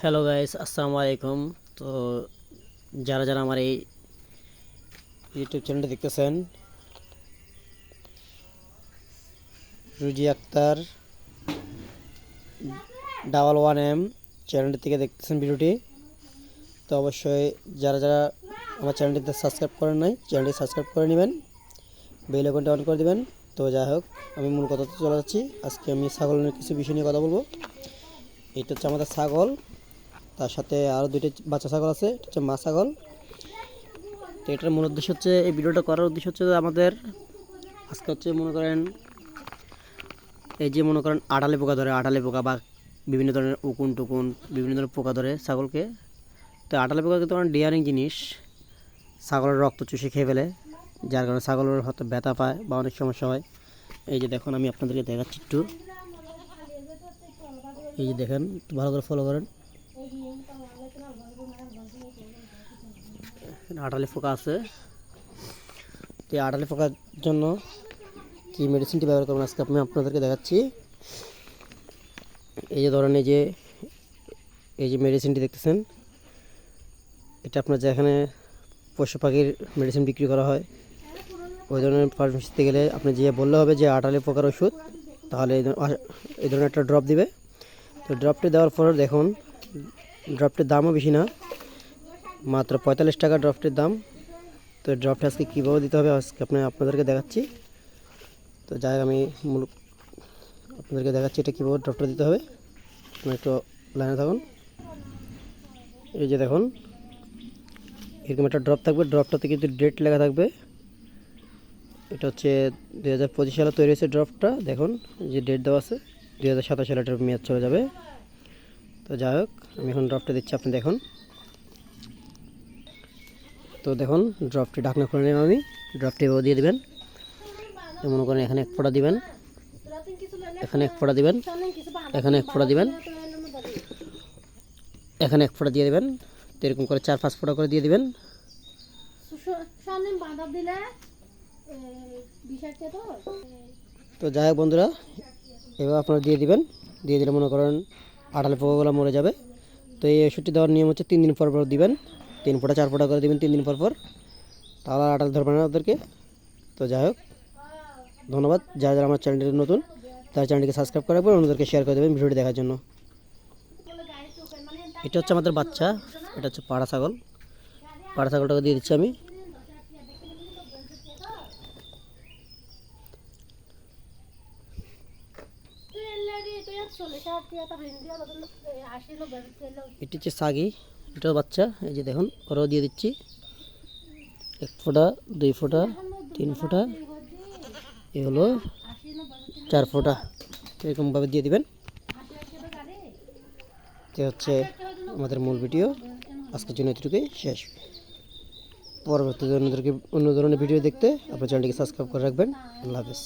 Hello guys আসসালামু আলাইকুম তো যারা যারা আমার এই ইউটিউব চ্যানেলটা দেখতেছেন, রুজি আক্তার, ডাবল ওয়ান এম চ্যানেলটি থেকে দেখতেছেন ভিডিওটি, তো অবশ্যই যারা যারা আমার চ্যানেলটিতে সাবস্ক্রাইব করেন নাই চ্যানেলটি সাবস্ক্রাইব করে নেবেন বেল আইকনটা অন করে দেবেন। তো যাই হোক, আমি মূল কথাতে চলে যাচ্ছি। আজকে আমি ছাগলের কিছু বিষয় নিয়ে কথা বলব। এটা হচ্ছে আমাদের ছাগল। তার সাথে আরও দুইটা বাচ্চা ছাগল আছে, এটা হচ্ছে মা ছাগল। তো এটার মূল উদ্দেশ্য হচ্ছে, এই ভিডিওটা করার উদ্দেশ্য হচ্ছে আমাদের আজকে হচ্ছে মনে করেন, এই যে মনে করেন আটালে পোকা ধরে আটালে পোকা বা বিভিন্ন ধরনের উকুন টুকুন, বিভিন্ন ধরনের পোকা ধরে ছাগলকে। তো আটালে পোকা কিন্তু অনেক ডিয়ারিং জিনিস, ছাগলের রক্ত চুষে খেয়ে ফেলে, যার কারণে ছাগলের হয়তো ব্যথা পায় বা অনেক সমস্যা হয়। এই যে দেখুন, আমি আপনাদেরকে দেখাচ্ছি একটু। এই যে দেখেন ভালো করে ফলো করেন। আটালি পোকা আছে। তো এই আটালি পোকার জন্য কি মেডিসিনটি ব্যবহার করবেন আজকে আমি আপনাদেরকে দেখাচ্ছি। এই যে ধরেন যে, এই যে মেডিসিনটি দেখতেছেন, এটা আপনার যেখানে পশু পাখির মেডিসিন বিক্রি করা হয়, ওই ধরনের ফার্মেসিতে গেলে আপনি যে বললে হবে যে আটালি পোকার ওষুধ, তাহলে এই ধরনের একটা ড্রপ দিবে। তো ড্রপটি দেওয়ার পর দেখুন ড্রপটির দামও বেশি না। মাত্র পঁয়তাল্লিশ টাকা ড্রপটির দাম। তো ড্রপটা আজকে কীভাবে দিতে হবে আজকে আপনি আপনাদেরকে দেখাচ্ছি। তো যাই আমি মূল আপনাদেরকে দেখাচ্ছি এটা কীভাবে ড্রপটা দিতে হবে। আপনার একটু লাইনে থাকুন। এই যে দেখুন, এরকম একটা ড্রপ থাকবে। ড্রপটাতে কিন্তু ডেট লেখা থাকবে। এটা হচ্ছে দু হাজার পঁচিশ সালে তৈরি হয়েছে ড্রপটা দেখুন যে ডেট দেওয়া আছে দু হাজার সাতাশ সালে এটার মেয়াদ চলে যাবে। তো যাই হোক, আমি এখন ড্রপটা দিচ্ছি, আপনি দেখুন। তো দেখুন ড্রপটি ঢাকনা খুলে নিলাম আমি। ড্রপটি এভাবে দিয়ে দেবেন। মনে করেন এখানে এক ফোঁটা দিবেন। এখানে এক ফোঁটা দিবেন। এখানে এক ফোঁটা দিবেন। এখানে এক ফোঁটা দিয়ে দেবেন। তো এরকম করে চার পাঁচ ফোঁটা করে দিয়ে দিবেন। তো যাই হোক বন্ধুরা, এবার আপনারা দিয়ে দিবেন। দিয়ে দিলে মনে করেন আঠালে পোকাগুলো মরে যাবে। তো এই ওষুধটি দেওয়ার নিয়ম হচ্ছে তিন দিন পর পর দিবেন। তিন ফোঁটা, চার ফোঁটা করে দিবেন তিন দিন পর পর। তাহলে আটাল ধরবে না ওদেরকে। তো যাই হোক, ধন্যবাদ। যারা যারা আমার চ্যানেলটি নতুন, তার চ্যানেলটিকে সাবস্ক্রাইব করে রাখবেন, অন্যদেরকে শেয়ার করে দেবেন ভিডিওটি দেখার জন্য। এটা হচ্ছে আমাদের বাচ্চা, এটা হচ্ছে পাড়া ছাগল। পাড়া ছাগলটাকে দিয়ে দিচ্ছি আমি। এটি হচ্ছে সাগি এটাও বাচ্চা, এই যে দেখুন ওরাও দিয়ে দিচ্ছি। এক ফোঁটা, দুই ফোঁটা, তিন ফোঁটা, এ হলো চার ফোঁটা। এরকমভাবে দিয়ে দিবেন। তো হচ্ছে আমাদের মূল ভিডিও। আজকের জন্য এতটুকুই, শেষ। পরবর্তীতে অন্য ধরনের ভিডিও দেখতে আপনার চ্যানেলটিকে সাবস্ক্রাইব করে রাখবেন। আল্লাহ হাফেজ।